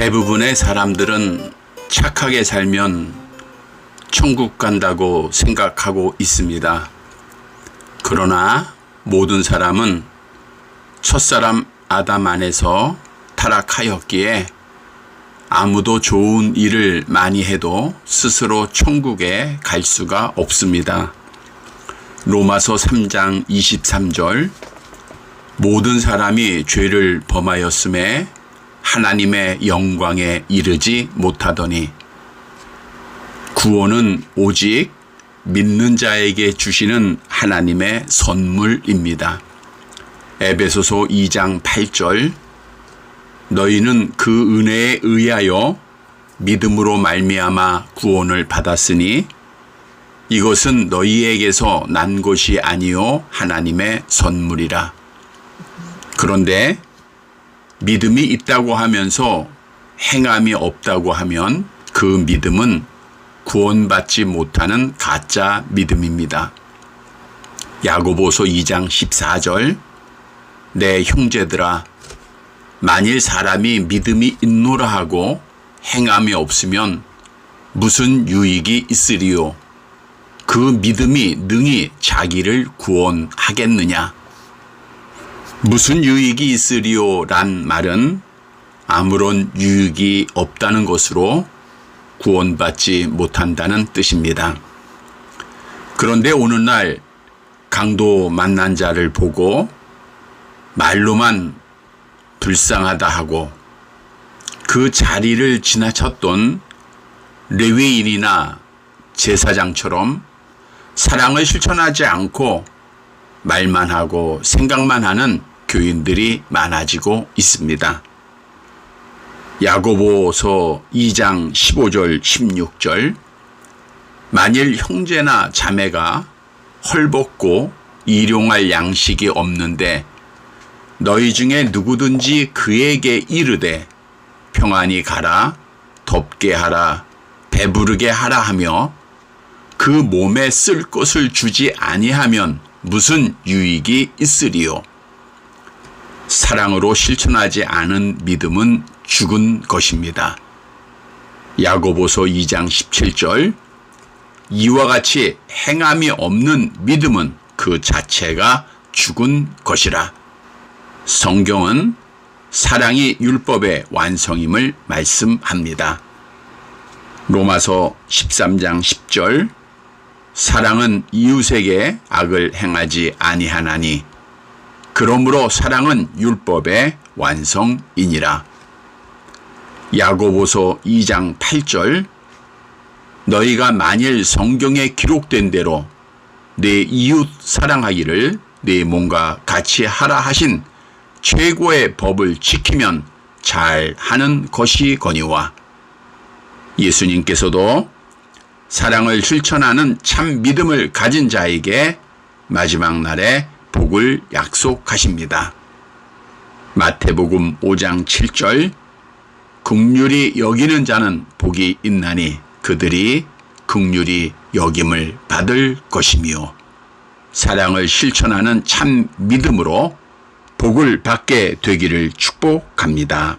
대부분의 사람들은 착하게 살면 천국 간다고 생각하고 있습니다. 그러나 모든 사람은 첫사람 아담 안에서 타락하였기에 아무도 좋은 일을 많이 해도 스스로 천국에 갈 수가 없습니다. 로마서 3장 23절 모든 사람이 죄를 범하였음에 하나님의 영광에 이르지 못하더니 구원은 오직 믿는 자에게 주시는 하나님의 선물입니다. 에베소서 2장 8절 너희는 그 은혜에 의하여 믿음으로 말미암아 구원을 받았으니 이것은 너희에게서 난 것이 아니요 하나님의 선물이라. 그런데 믿음이 있다고 하면서 행함이 없다고 하면 그 믿음은 구원받지 못하는 가짜 믿음입니다. 야고보서 2장 14절. 내 형제들아 만일 사람이 믿음이 있노라 하고 행함이 없으면 무슨 유익이 있으리요? 그 믿음이 능히 자기를 구원하겠느냐 무슨 유익이 있으리요 란 말은 아무런 유익이 없다는 것으로 구원받지 못한다는 뜻입니다. 그런데 오늘날 강도 만난 자를 보고 말로만 불쌍하다 하고 그 자리를 지나쳤던 레위인이나 제사장처럼 사랑을 실천하지 않고 말만 하고 생각만 하는 교인들이 많아지고 있습니다. 야고보서 2장 15절 16절 만일 형제나 자매가 헐벗고 일용할 양식이 없는데 너희 중에 누구든지 그에게 이르되 평안히 가라 덥게 하라 배부르게 하라 하며 그 몸에 쓸 것을 주지 아니하면 무슨 유익이 있으리요 사랑으로 실천하지 않은 믿음은 죽은 것입니다. 야고보서 2장 17절 이와 같이 행함이 없는 믿음은 그 자체가 죽은 것이라. 성경은 사랑이 율법의 완성임을 말씀합니다. 로마서 13장 10절 사랑은 이웃에게 악을 행하지 아니하나니 그러므로 사랑은 율법의 완성이니라. 야고보서 2장 8절 너희가 만일 성경에 기록된 대로 내 이웃 사랑하기를 내 몸과 같이 하라 하신 최고의 법을 지키면 잘 하는 것이 거니와 예수님께서도 사랑을 실천하는 참 믿음을 가진 자에게 마지막 날에 복을 약속하십니다. 마태복음 5장 7절 극률이 여기는 자는 복이 있나니 그들이 극률이 여김을 받을 것이며 사랑을 실천하는 참 믿음으로 복을 받게 되기를 축복합니다.